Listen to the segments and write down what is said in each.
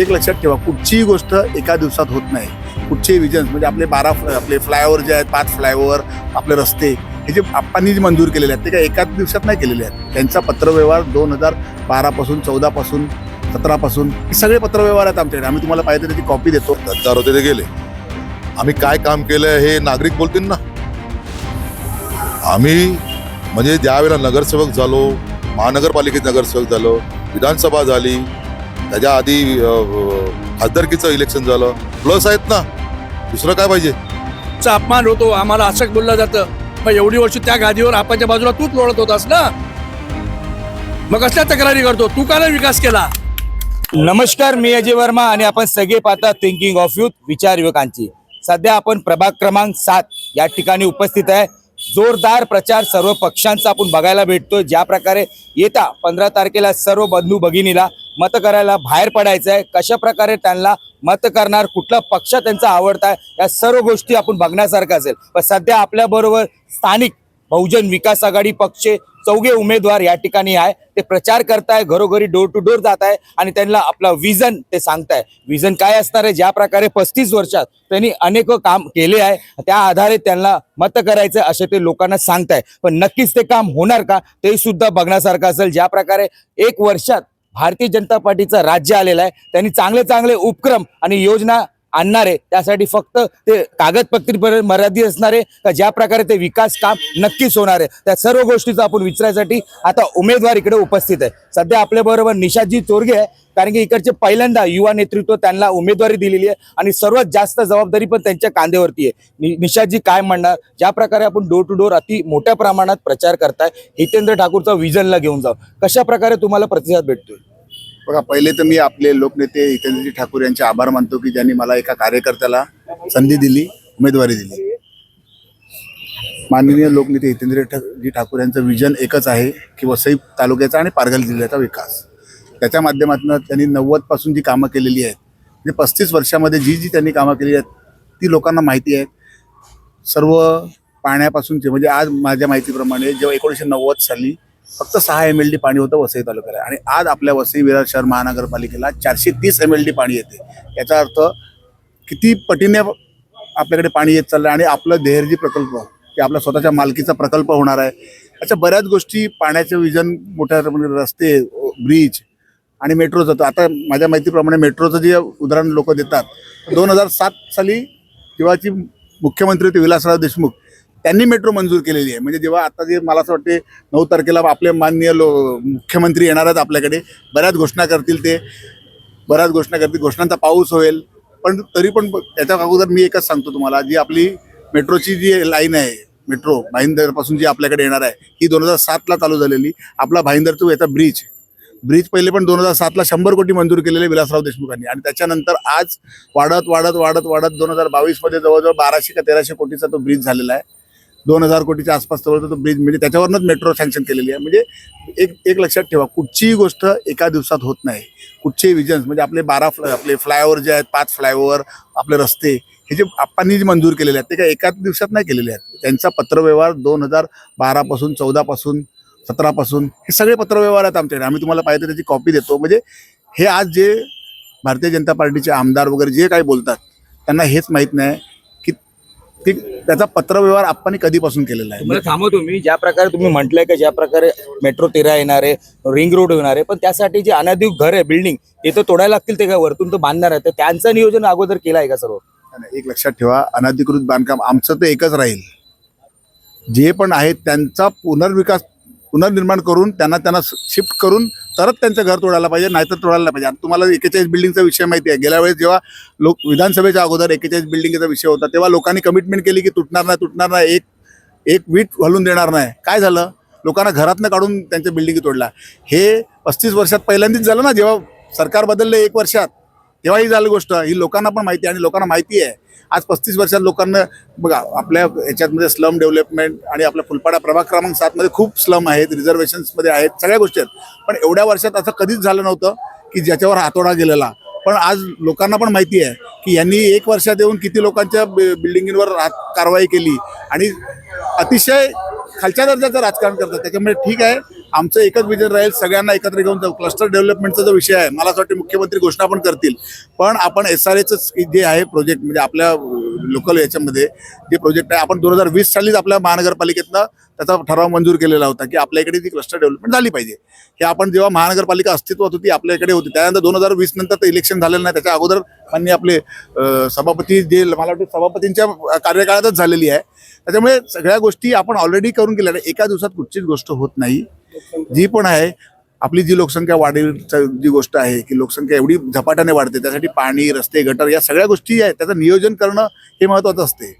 एक लक्षात ठेवा कुठचीही गोष्ट एका दिवसात होत नाही. कुठचेही विजन म्हणजे आपले बारा आपले फ्लायओव्हर जे आहेत पाच फ्लायओव्हर आपले रस्ते हे जे आप्पांनी जे मंजूर केलेले आहेत ते काय एकाच दिवसात नाही केलेले आहेत. त्यांचा पत्रव्यवहार दोन हजार बारापासून चौदापासून सतरापासून हे सगळे पत्रव्यवहार आहेत आमच्याकडे. आम्ही तुम्हाला पाहिजे त्याची कॉपी देतो. गद्दार होते ते गेले. आम्ही काय काम केलं हे नागरिक बोलतील ना. आम्ही म्हणजे ज्यावेळेला नगरसेवक झालो महानगरपालिकेत नगरसेवक झालो विधानसभा झाली त्याच्या आधी खासदारकीचं इलेक्शन झालं. प्लस आहेत ना. दुसरं काय पाहिजे? चा अपमान होतो. आम्हाला असं बोललं जातं. मग एवढी वर्ष त्या गादीवर आपाच्या बाजूला तूच लोळत होतास ना? मग कसल्या तक्रारी करतो? तू का नाही विकास केला? नमस्कार मी अजय वर्मा आणि आपण सगळे पाहता थिंकिंग ऑफ युथ विचार युवकांची. सध्या आपण प्रभाग क्रमांक सात या ठिकाणी उपस्थित आहे. जोरदार प्रचार सर्व पक्षांचा आपण बघायला भेटतो ज्या प्रकारे येता पंधरा तारखेला सर्व बंधू भगिनीला मत करायला बाहेर पडायचं आहे कशा प्रकारे त्यांना मत करणार कुठला पक्ष त्यांचा आवडता आहे या सर्व गोष्टी आपण बघण्यासारखं असेल. पण सध्या आपल्याबरोबर स्थानिक बहुजन विकास आघाडी पक्ष चौघे उमेदवार या ठिकाणी आहे. ते प्रचार करताय घरोघरी डोर टू डोर जात आहे आणि त्यांना आपला विजन ते सांगताय. विजन काय असणार आहे? ज्या प्रकारे पस्तीस वर्षात त्यांनी अनेक काम केले आहे त्या आधारे त्यांना मत करायचं असे ते लोकांना सांगताय. पण नक्कीच ते काम होणार का? ते सुद्धा बघण्यासारखं असेल. ज्या प्रकारे एक वर्षात भारतीय जनता पार्टीचं राज्य आलेलं आहे त्यांनी चांगले चांगले उपक्रम आणि योजना आणणार आहे. त्यासाठी फक्त ते कागदपत्री मर्यादित असणार आहे. का ज्या प्रकारे ते विकास काम नक्कीच होणार आहे. त्या सर्व गोष्टीचं आपण विचारायसाठी आता उमेदवार इकडे उपस्थित आहे. सध्या आपल्याबरोबर निशाजी चोरगे आहे. कारण की इकडचे पहिल्यांदा युवा नेतृत्व त्यांना उमेदवारी दिलेली आहे. आणि सर्वात जास्त जबाबदारी पण त्यांच्या कांद्यावरती आहे. निशाजी काय म्हणणार? ज्या प्रकारे आपण डोर टू डोर अति मोठ्या प्रमाणात प्रचार करताय हितेंद्र ठाकूरचा विजनला घेऊन जाऊ. कशा प्रकारे तुम्हाला प्रतिसाद भेटतोय? बघा पहिले तर मी आपले लोकनेते हितेंद्रजी ठाकूर यांचे आभार मानतो की ज्यांनी मला एका कार्यकर्त्याला संधी दिली उमेदवारी दिली. माननीय लोकनेते हितेंद्रजी जी ठाकूर यांचं विजन एकच आहे की वसई तालुक्याचा आणि पारघर जिल्ह्याचा विकास. त्याच्या माध्यमातून त्यांनी नव्वदपासून जी कामं केलेली आहेत म्हणजे पस्तीस वर्षामध्ये जी जी त्यांनी कामं केलेली आहेत ती लोकांना माहिती आहेत. सर्व पाण्यापासूनचे म्हणजे आज माझ्या माहितीप्रमाणे जेव्हा एकोणीसशे नव्वद साली फक्त सहा एम एल डी पाणी होतं वसई तालुक्याला. आणि आज आपल्या वसई विरार शहर महानगरपालिकेला चारशे तीस एम एल डी पाणी येते. याचा अर्थ किती पटीने आपल्याकडे पाणी येत चाललं आणि आपलं देहरजी प्रकल्प की आपला स्वतःच्या मालकीचा प्रकल्प होणार आहे. अशा बऱ्याच गोष्टी पाण्याचं विजन मोठ्या म्हणजे रस्ते ब्रिज आणि मेट्रोचं तर आता माझ्या माहितीप्रमाणे मेट्रोचं जे उदाहरण लोक देतात दोन हजार सात साली जेव्हाची मुख्यमंत्री होते विलासराव देशमुख त्यांनी मेट्रो मंजूर केलेली आहे. म्हणजे जेव्हा आता जे मला असं वाटते नऊ तारखेला आपले माननीय लो मुख्यमंत्री येणार आहेत आपल्याकडे बऱ्याच घोषणा करतील ते. बऱ्याच घोषणा करतील. घोषणांचा पाऊस होईल. पण तरी पण त्याच्या अगोदर मी एकच सांगतो तुम्हाला जी आपली मेट्रोची जी लाईन आहे मेट्रो भाईंदरपासून जी आपल्याकडे येणार आहे ही दोन हजार सातला चालू झालेली. आपला भाईंदर टू याचा ब्रिज. ब्रिज पहिले पण दोन हजार सातला शंभर कोटी मंजूर केलेले विलासराव देशमुखांनी. आणि त्याच्यानंतर आज वाढत वाढत वाढत वाढत दोन हजार बावीसमध्ये जवळजवळ बाराशे का तेराशे कोटीचा तो ब्रिज झालेला आहे. दोन हजार कोटीच्या आसपास जवळ तो ब्रिज म्हणजे त्याच्यावरच मेट्रो सँक्शन केलेली आहे. म्हणजे एक एक लक्षात ठेवा कुठचीही गोष्ट एका दिवसात होत नाही. कुठचेही विजन्स म्हणजे आपले बारा फ्ला आपले फ्लायओव्हर जे आहेत पाच फ्लायओव्हर आपले रस्ते हे जे आप्पांनी जे मंजूर केलेले आहेत ते काय एकाच दिवसात नाही केलेले आहेत. त्यांचा पत्रव्यवहार दोन हजार बारापासून चौदापासून सतरापासून हे सगळे पत्रव्यवहार आहेत आमच्याकडे. आम्ही तुम्हाला पाहिजे त्याची कॉपी देतो. म्हणजे हे आज जे भारतीय जनता पार्टीचे आमदार वगैरे जे काही बोलतात त्यांना हेच माहीत नाही. की त्याचा पत्रव्यवहार आप्पांनी कधीपासून केलेला आहे? तुम्हाला थांबवतो मी ज्या प्रकारे तुम्ही म्हटलंय की ज्या प्रकारे मेट्रो तेरा येणार आहे रिंग रोड होणार आहे पण त्यासाठी जे अनाधिक घर आहे बिल्डिंग ते तर तोडायला लागतील ते काय वरतून तर बांधणार आहे तर त्यांचं नियोजन अगोदर केलं आहे का सर्व? एक लक्षात ठेवा. अनधिकृत बांधकाम आमचं तर एकच राहील. जे पण आहेत त्यांचा पुनर्विकास पुनर्निर्माण करून त्यांना त्यांना शिफ्ट करून तरच त्यांचं घर तोडायला पाहिजे नाहीतर तोडायला पाहिजे. आणि तुम्हाला एकेचाळीस बिल्डिंगचा विषय माहिती आहे गेल्या वेळेस जेव्हा लोक विधानसभेच्या अगोदर एकेचाळीस बिल्डिंगचा विषय होता तेव्हा लोकांनी कमिटमेंट केली की तुटणार नाही तुटणार नाही एक एक वीट घालून देणार नाही. काय झालं? लोकांना घरातनं काढून त्यांच्या बिल्डिंग तोडला. हे पस्तीस वर्षात पहिल्यांदाच झालं ना जेव्हा सरकार बदललं एक वर्षात. तेव्हा ही झाली गोष्ट. ही लोकांना पण माहिती आहे आणि लोकांना माहिती आहे. आज पस्तीस वर्षात लोकांना बघा आपल्या ह्याच्यातमध्ये स्लम डेव्हलपमेंट आणि आपल्या फुलपाडा प्रभाग क्रमांक सातमध्ये खूप स्लम आहेत रिझर्वेशन्समध्ये आहेत सगळ्या गोष्टी आहेत. पण एवढ्या वर्षात असं कधीच झालं नव्हतं की ज्याच्यावर हातोडा गेलेला. पण आज लोकांना पण माहिती आहे की यांनी एक वर्षात येऊन किती लोकांच्या बिल्डिंगींवर कारवाई केली. आणि अतिशय खालच्या दर्जाचं राजकारण करतात. त्याच्यामुळे ठीक आहे आमचं एकच विजन राहील सगळ्यांना एकत्र घेऊन जाऊ. क्लस्टर डेव्हलपमेंटचा जो विषय आहे मला असं वाटतं मुख्यमंत्री घोषणा पण करतील. पण आपण एस आर एचं जे आहे प्रोजेक्ट म्हणजे आपल्या लोकल याच्यामध्ये जे प्रोजेक्ट आहे आपण दोन हजार वीस सालीच आपल्या महानगरपालिकेतनं त्याचा ठराव मंजूर केलेला होता की आपल्या इकडे ती क्लस्टर डेव्हलपमेंट झाली पाहिजे. हे आपण जेव्हा महानगरपालिका अस्तित्वात होती आपल्या इकडे होती. त्यानंतर दोन हजार वीस नंतर तर इलेक्शन झालेलं नाही त्याच्या अगोदर मान्य आपले सभापती जे मला वाटतं सभापतींच्या कार्यकाळातच झालेली आहे. त्याच्यामुळे सगळ्या गोष्टी आपण ऑलरेडी करून गेल्या एका दिवसात कुठचीच गोष्ट होत नाही. जी पण आहे आपली जी लोकसंख्या वाढीची जी गोष्ट आहे की लोकसंख्या एवढी झपाट्याने वाढते त्यासाठी पाणी रस्ते गटर या सगळ्या गोष्टी आहेत त्याचं नियोजन करणं हे महत्त्वाचं असते.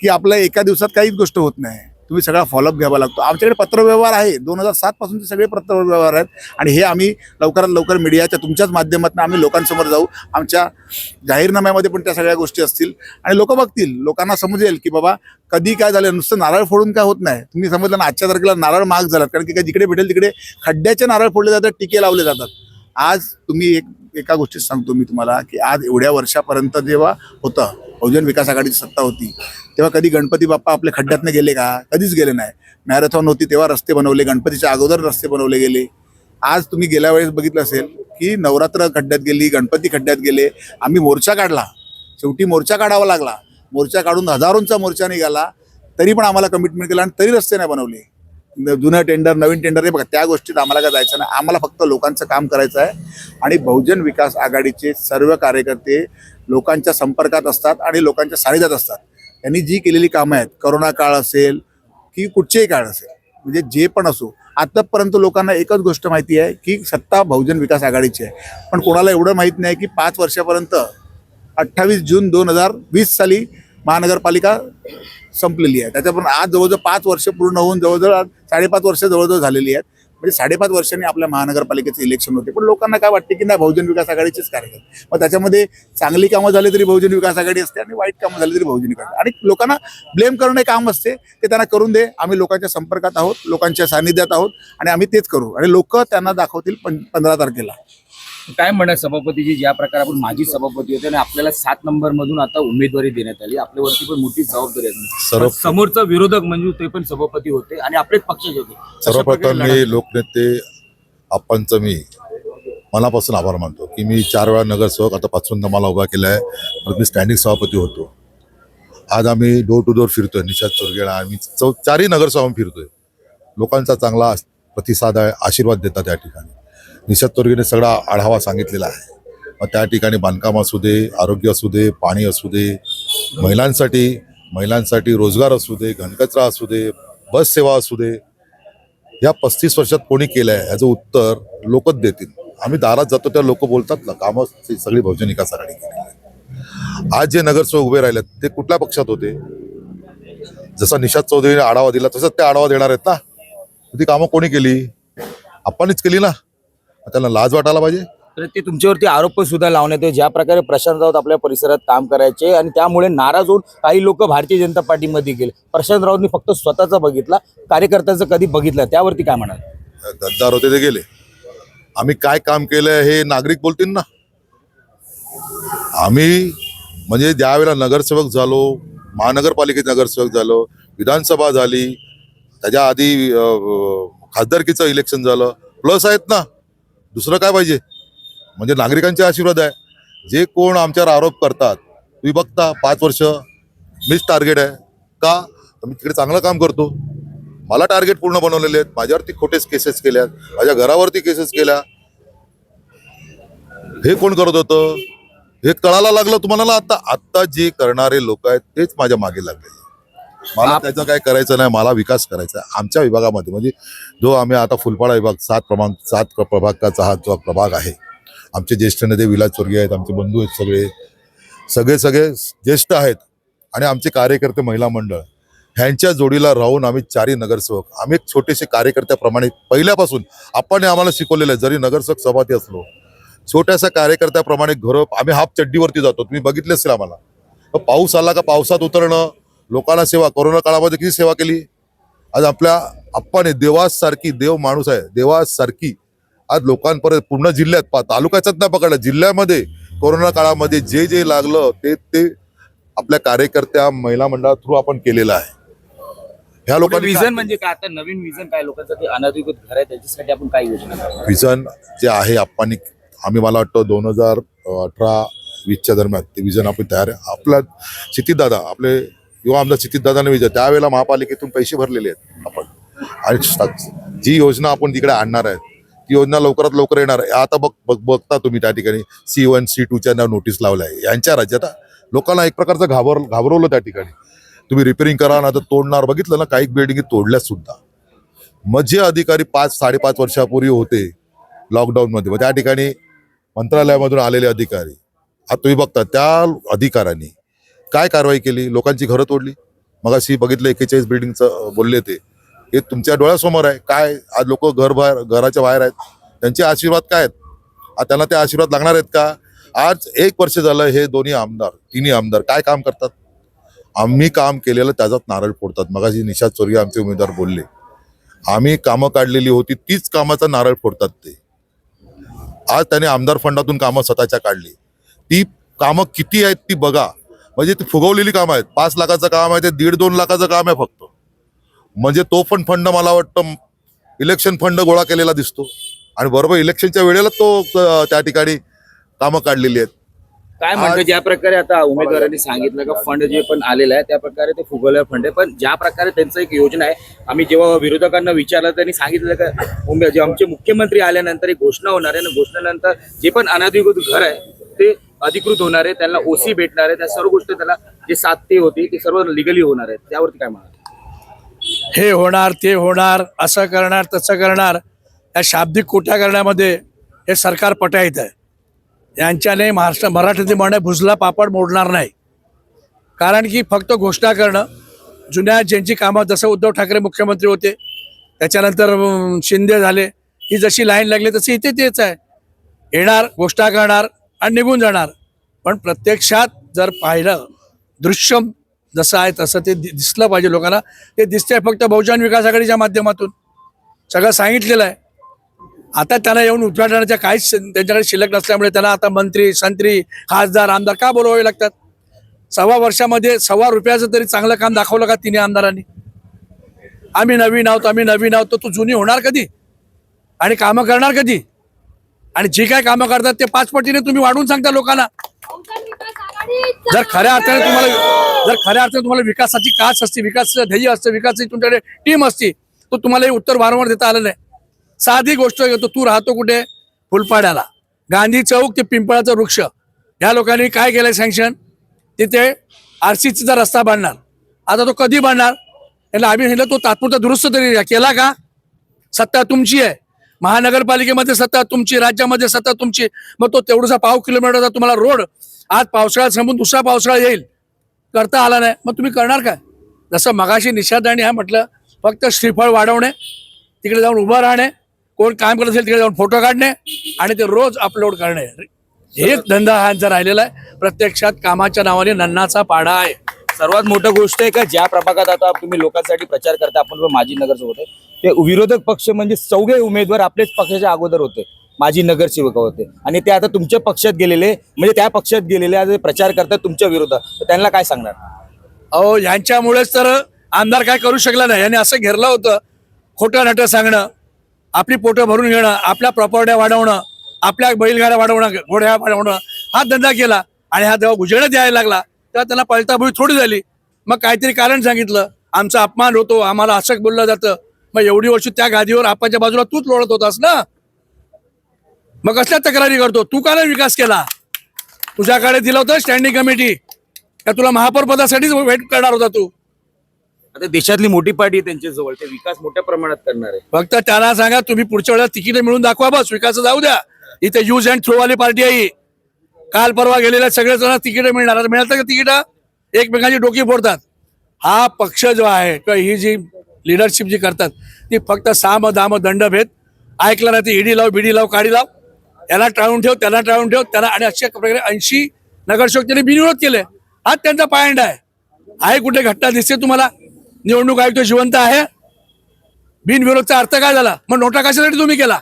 की आपल्या एका दिवसात काहीच गोष्ट होत नाही. तुम्ही सगळा फॉलोअप घ्यावा लागतो. आमच्याकडे पत्रव्यवहार आहे. दोन हजार सातपासूनचे सगळे पत्रव्यवहार आहेत. आणि हे आम्ही लवकरात लवकर मीडियाच्या तुमच्याच माध्यमातून आम्ही लोकांसमोर जाऊ. आमच्या जाहीरनाम्यामध्ये पण त्या सगळ्या गोष्टी असतील. आणि लोक बघतील. लोकांना समजेल की बाबा कधी काय झालं? नुसतं नारळ फोडून काय होत नाही? तुम्ही समजलं ना आजच्या तारखेला नारळ महाग झालात. कारण की काय जिकडे भेटेल तिकडे खड्ड्याचे नारळ फोडले जातात टिके लावले जातात. आज तुम्ही एक एका गोष्टीत सांगतो मी तुम्हाला की आज एवढ्या वर्षापर्यंत जेव्हा होतं बहुजन विकास आघाडीची सत्ता होती तेव्हा कधी गणपती बाप्पा आपल्या खड्ड्यातनं गेले का? कधीच गेले नाही. मॅरेथॉन होती तेव्हा रस्ते बनवले गणपतीच्या अगोदर रस्ते बनवले गेले. आज तुम्ही गेल्या वेळेस बघितलं असेल की नवरात्र खड्ड्यात गेली गणपती खड्ड्यात गेले आम्ही मोर्चा काढला. शेवटी मोर्चा काढावा लागला. मोर्चा काढून हजारोंचा मोर्चा निघाला तरी पण आम्हाला कमिटमेंट केला आणि तरी रस्ते नाही बनवले. जुनं टेंडर नवीन टेंडर हे बघा त्या गोष्टीत आम्हाला काय जायचं नाही. आम्हाला फक्त लोकांचं काम करायचं आहे. आणि बहुजन विकास आघाडीचे सर्व कार्यकर्ते लोकांच्या संपर्कात असतात आणि लोकांच्या सानिध्यात असतात. त्यांनी जी केलेली कामं आहेत करोना काळ असेल की कुठचेही काळ असेल म्हणजे जे पण असो आतापर्यंत लोकांना एकच गोष्ट माहिती आहे की सत्ता बहुजन विकास आघाडीची आहे. पण कोणाला एवढं माहीत नाही की पाच वर्षापर्यंत अठ्ठावीस जून दोन हजार वीस साली महानगरपालिका संपलेली आहे. त्याच्यापर्यंत आज जवळजवळ पाच वर्ष पूर्ण होऊन जवळजवळ आज साडेपाच वर्ष जवळजवळ झालेली आहेत. म्हणजे साडेपाच वर्षांनी आपल्या महानगरपालिकेचे इलेक्शन होते. पण लोकांना काय वाटते की नाही बहुजन विकास आघाडीचेच कार्यकर्ते मग त्याच्यामध्ये चांगली कामं झाली तरी बहुजन विकास आघाडी असते आणि वाईट कामं झाली तरी बहुजन विकास आणि लोकांना ब्लेम करणं हे काम असते. ते त्यांना करून दे. आम्ही लोकांच्या संपर्कात आहोत लोकांच्या सानिध्यात आहोत आणि आम्ही तेच करू. आणि लोक त्यांना दाखवतील पं पंधरा तारखेला. काय म्हणत सभापतीजी? ज्या प्रकारे आपण माजी सभापती होते आणि आपल्याला सात नंबर मधून आता उमेदवारी देण्यात आली. आपल्यावरती पण मोठी जबाबदारी आहे समोरचा विरोधक म्हणजे ते पण सभापती होते आणि आपलेच पक्षाचे होते. सर्वप्रथम मी लोकनेते आप्पांचं मी मनापासून आभार मानतो की मी चार वेळा नगरसेवक आता पाचवंदा मला उभा केला आहे मी स्टँडिंग सभापती होतो. आज आम्ही डोर टू डोर फिरतोय निशाद चोरगेळा आम्ही चौ चारही नगरसेवक आम्ही फिरतोय. लोकांचा चांगला प्रतिसाद आहे आशीर्वाद देतात त्या ठिकाणी. निषाद तोरगेने सगळा आढावा सांगितलेला आहे. मग त्या ठिकाणी बांधकाम असू दे आरोग्य असू दे पाणी असू दे महिलांसाठी महिलांसाठी रोजगार असू दे घनकचरा असू दे बस सेवा असू दे या पस्तीस वर्षात कोणी केलं आहे याचं उत्तर लोकच देतील. आम्ही दारात जातो त्या लोक बोलतात ना कामं ती सगळी बहुजन विकास आघाडी केलेली आहे आज जे नगरसेवक उभे राहिलेत ते कुठल्या पक्षात होते? जसा निषाद चौधरीने आढावा दिला तसंच ते आढावा देणार आहेत ना? ती कामं कोणी केली? आपणच केली ना? त्यांना लाज वाटायला पाहिजे? तर ते तुमच्यावरती आरोप सुद्धा लावण्यात येतो ज्या प्रकारे प्रशांत राऊत आपल्या परिसरात काम करायचे आणि त्यामुळे नाराज होऊन काही लोक भारतीय जनता पार्टीमध्ये गेले. प्रशांत राऊतनी फक्त स्वतःचा बघितला कार्यकर्त्याचं कधी बघितलं त्यावरती काय म्हणाल? गद्दार होते ते गेले. आम्ही काय काम केलंय हे नागरिक बोलतील ना. आम्ही म्हणजे ज्यावेळेला नगरसेवक झालो महानगरपालिकेत नगरसेवक झालो विधानसभा झाली त्याच्या आधी खासदारकीचं इलेक्शन झालं. प्लस आहेत ना. दुसरं काय पाहिजे? म्हणजे नागरिकांचे आशीर्वाद आहे. जे कोण आमच्यावर आरोप करतात तुम्ही बघता पाच वर्ष मीच टार्गेट आहे. का? तर मी तिकडे चांगलं काम करतो. मला टार्गेट पूर्ण बनवलेले आहेत. माझ्यावरती खोटेच केसेस केल्यात माझ्या घरावरती केसेस केल्या. हे कोण करत होतं? हे कळायला लागलं तुम्हाला आता आत्ता जे करणारे लोक आहेत तेच माझ्या मागे लागले मला त्याचं काय करायचं नाही मला विकास करायचा आहे आमच्या विभागामध्ये. म्हणजे जो आम्ही आता फुलपाडा विभाग सात क्रमांक सात प्रभागाचा हा जो प्रभाग आहे आमचे ज्येष्ठ नेते विलास चोरगे आहेत आमचे बंधू आहेत सगळे. सगळे सगळे ज्येष्ठ आहेत आणि आमचे कार्यकर्ते महिला मंडळ. ह्यांच्या जोडीला राहून आम्ही चारही नगरसेवक. आम्ही एक छोटेसे कार्यकर्त्याप्रमाणे पहिल्यापासून आपण आम्हाला शिकवलेलं आहे जरी नगरसेवक सभापती असलो छोट्याशा कार्यकर्त्याप्रमाणे घरं आम्ही हाफ चड्डीवरती जातो. तुम्ही बघितले असेल आम्हाला. पाऊस आला का पावसात उतरणं लोकांना सेवा कोरोना काळामध्ये किती सेवा केली? आज आपल्या आप्पाने देवास सारखी देव माणूस आहे देवास सारखी आज लोकांपर्यंत पूर्ण जिल्ह्यात पा तालुक्याचाच नाही पकडलं. जिल्ह्यामध्ये कोरोना काळामध्ये जे जे लागलं ते ते आपल्या कार्यकर्त्या महिला मंडळा थ्रू आपण केलेलं आहे. ह्या लोकांनी विजन म्हणजे काय? आता नवीन विजन काय? लोकांसाठी अनधिकृत घर आहे त्याच्यासाठी आपण काय योजना? विजन जे आहे आपण आम्ही मला वाटतं दोन हजार अठरा वीसच्या दरम्यान ते विजन आपण तयार आहे. आपला दादा आपले किंवा आमदार दादाने विचार. त्यावेळेला महापालिकेतून पैसे भरलेले आहेत आपण. आणि जी योजना आपण तिकडे आणणार आहे ती योजना लवकरात लवकर येणार आहे. आता बघ बघ बघता तुम्ही त्या ठिकाणी सी वन सी टूच्या नाव नोटीस लावल्या. आहे यांच्या राज्यात लोकांना एक प्रकारचं घाबर घाबरवलं त्या ठिकाणी. तुम्ही रिपेरिंग करा ना तर तोडणार. बघितलं ना काही बिल्डिंगी तोडल्या सुद्धा. मग जे अधिकारी पाच साडेपाच वर्षापूर्वी होते लॉकडाऊनमध्ये मग त्या ठिकाणी मंत्रालयामधून आलेले अधिकारी. आता तुम्ही बघता त्या अधिकाऱ्यांनी काय कारवाई केली? लोकांची घरं तोडली? मग अशी बघितलं एकेचाळीस बिल्डिंगचं बोलले ते. हे तुमच्या डोळ्यासमोर आहे. काय आज लोक घर बाहेर घराच्या बाहेर आहेत? त्यांचे आशीर्वाद काय आहेत? त्यांना ते आशीर्वाद लागणार आहेत का? आज एक वर्ष झालं हे दोन्ही आमदार तिन्ही आमदार काय काम करतात? आम्ही काम केलेलं त्याचाच नारळ फोडतात. मगाशी निषाद चोरगे आमचे उमेदवार बोलले आम्ही कामं काढलेली होती तीच कामाचा नारळ फोडतात ते. आज त्याने आमदार फंडातून कामं स्वतःच्या काढली. ती कामं किती आहेत ती बघा. म्हणजे ती फुगवलेली कामं आहेत. पाच लाखाचं काम आहे ते दीड दोन लाखाचं काम आहे फक्त. म्हणजे तो पण फंड मला वाटतं इलेक्शन फंड गोळा केलेला दिसतो. आणि बरोबर इलेक्शनच्या वेळेला तो त्या ठिकाणी कामं काढलेली आहेत. काय म्हणतो ज्या प्रकारे आता उमेदवारांनी सांगितलं का फंड जे पण आलेलं आहे त्या प्रकारे ते फुगवलं फंड आहे पण ज्या प्रकारे त्यांचं एक योजना आहे आम्ही जेव्हा विरोधकांना विचारलं त्यांनी सांगितलं का उमे- जे आमचे मुख्यमंत्री आल्यानंतर एक घोषणा होणार आहे आणि घोषणेनंतर जे पण अनधिकृत घर आहे ते अधिकृत होणार आहे त्यांना ओसी भेटणार आहे त्या सर्व गोष्टी त्याला जे साध्य होती ते सर्व लिगली होणार आहे त्यावरती काय म्हणणार हे होणार ते होणार असं करणार तसं करणार या शाब्दिक कोट्या करण्यामध्ये हे सरकार पटायत आहे. यांच्याने महाराष्ट्र मराठीतील म्हणे भुजला पापड मोडणार नाही. कारण की फक्त घोषणा करणं जुन्या ज्यांची कामं जसं उद्धव ठाकरे मुख्यमंत्री होते त्याच्यानंतर शिंदे झाले ही जशी लाईन लागली तशी इथे तेच आहे. येणार घोषणा करणार आणि निघून जाणार. पण प्रत्यक्षात जर पाहिलं दृश्यम जसं आहे तसं ते दि- दिसलं पाहिजे लोकांना. ते दिसतंय फक्त बहुजन विकास आघाडीच्या माध्यमातून. सगळं सांगितलेलं आहे. आता त्यांना येऊन उद्घाटनाच्या काहीच त्यांच्याकडे शिल्लक नसल्यामुळे त्यांना आता मंत्री संत्री खासदार आमदार का बोलवावे लागतात? सव्वा वर्षामध्ये सव्वा रुपयाचं तरी चांगलं काम दाखवलं का तिन्ही आमदारांनी? आम्ही नवीन आहोत आम्ही नवीन आहोत तर तू जुनी होणार कधी? आणि कामं करणार कधी? आणि जी काय कामं करतात ते पाच पटीने तुम्ही वाढवून सांगता लोकांना. जर खऱ्या अर्थाने तुम्हाला जर खऱ्या अर्थाने तुम्हाला विकासाची काच असते विकासाचं ध्येय असते विकासाची तुमच्याकडे टीम असती तो तुम्हाला उत्तर वारंवार देता आलं नाही. साधी गोष्ट घेतो तू राहतो कुठे? फुलपाड्याला. गांधी चौक ते पिंपळाचं वृक्ष. ह्या लोकांनी काय केलंय सँक्शन तिथे आर रस्ता बांधणार. आता तो कधी बांधणार? याला आम्ही सांगितलं तो तात्पुरता दुरुस्त तरी केला का? सत्ता तुमची आहे. महानगरपालिकेमध्ये सत्ता तुमची राज्यामध्ये सत्ता तुमची. मग तो तेवढासा पाव किलोमीटरचा तुम्हाला रोड. आज पावसाळ्यात संपून दुसरा पावसाळा येईल. करता आला नाही. मग तुम्ही करणार काय? जसं मगाशी निषादाने हा म्हटलं फक्त श्रीफळ वाढवणे तिकडे जाऊन उभं राहणे कोण काम करत असेल तिकडे जाऊन फोटो काढणे आणि ते रोज अपलोड करणे. हेच धंदा हा यांचा राहिलेला आहे. प्रत्यक्षात कामाच्या नावाने नन्नाचा पाडा आहे. सर्वात मोठं गोष्ट आहे का ज्या प्रभागात आता तुम्ही लोकांसाठी प्रचार करता आपण पण माजी सोबत आहे ते विरोधक पक्ष म्हणजे चौघे उमेदवार आपलेच पक्षाच्या अगोदर होते. माजी नगरसेवक होते. आणि ते आता तुमच्या पक्षात गेलेले म्हणजे त्या पक्षात गेलेले आज प्रचार करतात तुमच्या विरोधात. तर त्यांना काय सांगणार? अहो यांच्यामुळेच तर आमदार काय करू शकला नाही. यांनी असं घेरलं होतं खोटं नाटं सांगणं आपली पोटं भरून घेणं आपल्या प्रॉपर्ट्या वाढवणं आपल्या बैलगाड्या वाढवणं घोड्या वाढवणं हा धंदा केला. आणि हा जेव्हा गुजरात यायला लागला तेव्हा त्यांना पळताभुई थोडी झाली. मग काहीतरी कारण सांगितलं. आमचा अपमान होतो आम्हाला असं बोललं जातं. मग एवढी वर्ष त्या गादीवर आपाच्या बाजूला तूच लोळत होतास ना? मग कसल्या तक्रारी करतो? तू का नाही विकास केला? तुझ्याकडे दिलं होतं स्टँडिंग कमिटी का तुला महापौर पदासाठीच वेट करणार होता तू? आता देशातली मोठी पार्टी आहे त्यांच्या जवळ ते विकास मोठ्या प्रमाणात करणार आहे. फक्त त्यांना सांगा तुम्ही पुढच्या वेळेला तिकीट मिळून दाखवा बस विकास जाऊ द्या. इथे यूज अँड थ्रो वाली पार्टी आहे. काल परवा गेलेल्या सगळ्या जण तिकीट मिळणार. आता मिळतं का तिकीट एकमेकांची डोकी फोडतात. हा पक्ष जो आहे किंवा ही जी लिडरशिप जी करतात. ती फक्त साम दाम दंडभेद ऐकलं नाही ते ईडी लाव बिडी लाव काढी लाव. याला टाळून ठेव त्यांना टाळून ठेव त्यांना आणि अशा प्रकारे ऐंशी नगरसेवक त्यांनी बिनविरोध केले. हाच त्यांचा पायंडा आहे. आहे कुठे घटना दिसते तुम्हाला? निवडणूक आयुक्त जिवंत आहे. बिनविरोधचा अर्थ काय झाला? मग नोटा कशासाठी तुम्ही केला?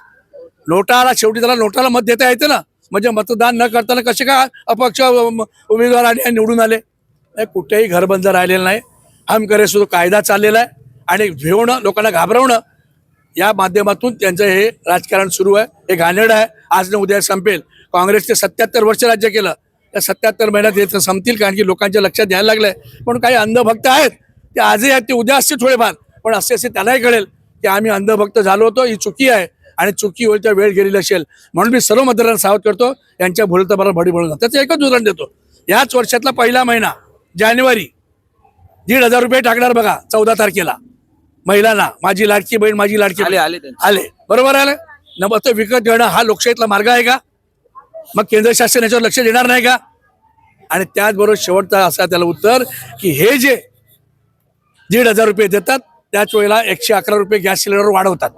नोटाला शेवटी त्याला नोटाला मत देता येते ना? म्हणजे मतदान न करताना कसे काय अपक्ष उमेदवार आणि निवडून आले? नाही, कुठेही घरबंद राहिलेलं नाही. हम करे सुद्धा कायदा चाललेला आहे. आणि भेवणं लोकांना घाबरवणं या माध्यमातून त्यांचं हे राजकारण सुरू आहे. हे घाणेरडं आहे. आज न उद्या संपेल. काँग्रेसचे सत्याहत्तर वर्ष राज्य केलं. त्या सत्याहत्तर महिन्यात हे संपतील कारण की लोकांच्या लक्षात द्यायला लागलंय. पण काही अंधभक्त आहेत ते आजही आहेत ते उद्या असते थोडेफार. पण असे असे त्यांनाही कळेल की आम्ही अंधभक्त झालो होतो ही चुकी आहे. आणि चुकी होईल त्या वेळ गेलेली असेल. म्हणून मी सर्व मतदारांना सावध करतो यांच्या भूलतबाला भडी बोलून त्याचं एकच उदाहरण देतो. याच वर्षातला पहिला महिना जानेवारी दीड हजार रुपये टाकणार बघा चौदा तारखेला. महिलांना माझी लाडकी बहीण माझी लाडकी आले. आले त्यांचे. आले. बरोबर आले न? मग तो विकत घेणं हा लोकशाहीतला मार्ग आहे का? मग केंद्र शासन याच्यावर लक्ष देणार नाही का? आणि त्याचबरोबर शेवटचा असा त्याला उत्तर की हे जे दीड हजार रुपये देतात त्याच वेळेला एकशे अकरा रुपये गॅस सिलेंडर वाढवतात.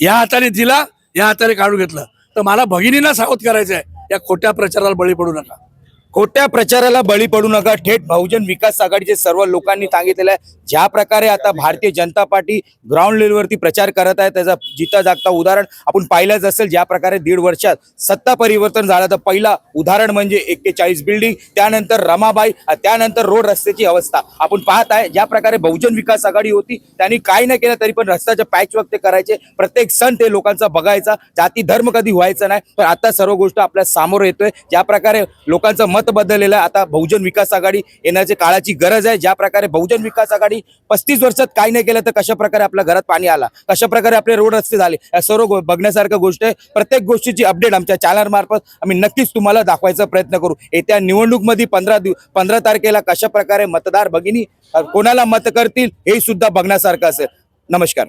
या हाताने दिला या हाताने काढून घेतलं. तर मला भगिनींना सावध करायचं आहे या खोट्या प्रचाराला बळी पडू नका. खोट्या प्रचाराला बळी पडू नका. थेट बहुजन विकास आघाडीचे सर्व लोकांनी सांगितलेलं आहे. ज्या प्रकारे आता भारतीय जनता पार्टी ग्राउंड लेवलवरती प्रचार करत आहे त्याचा जिता जागता उदाहरण आपण पाहिलंच असेल. ज्या प्रकारे दीड वर्षात सत्ता परिवर्तन झालं तर पहिला उदाहरण म्हणजे एक्केचाळीस बिल्डिंग त्यानंतर रमाबाई त्यानंतर रोड रस्त्याची अवस्था. आपण पाहत आहे ज्या प्रकारे बहुजन विकास आघाडी होती त्यांनी काही नाही केलं तरी पण रस्त्याच्या पॅचवर्क ते करायचे. प्रत्येक सण ते लोकांचा बघायचा. जाती धर्म कधी व्हायचं नाही. पण आता सर्व गोष्ट आपल्यासमोर येतोय. ज्या प्रकारे लोकांचं मत बदललेलं आहे. आता बहुजन विकास आघाडी येण्याची काळाची गरज आहे. ज्या प्रकारे बहुजन विकास आघाडी पस्तीस वर्षात काही नाही केलं तर कशा प्रकारे आपल्या घरात पाणी आला? कशा प्रकारे आपले रोड रस्ते झाले? या सर्व गो- बघण्यासारखं गोष्ट आहे. प्रत्येक गोष्टीची अपडेट आमच्या चॅनलमार्फत आम्ही नक्कीच तुम्हाला दाखवायचा प्रयत्न करू. येत्या निवडणूकमध्ये पंधरा दिव पंधरा तारखेला कशा प्रकारे मतदार भगिनी कोणाला मत करतील हे सुद्धा बघण्यासारखं असेल. नमस्कार.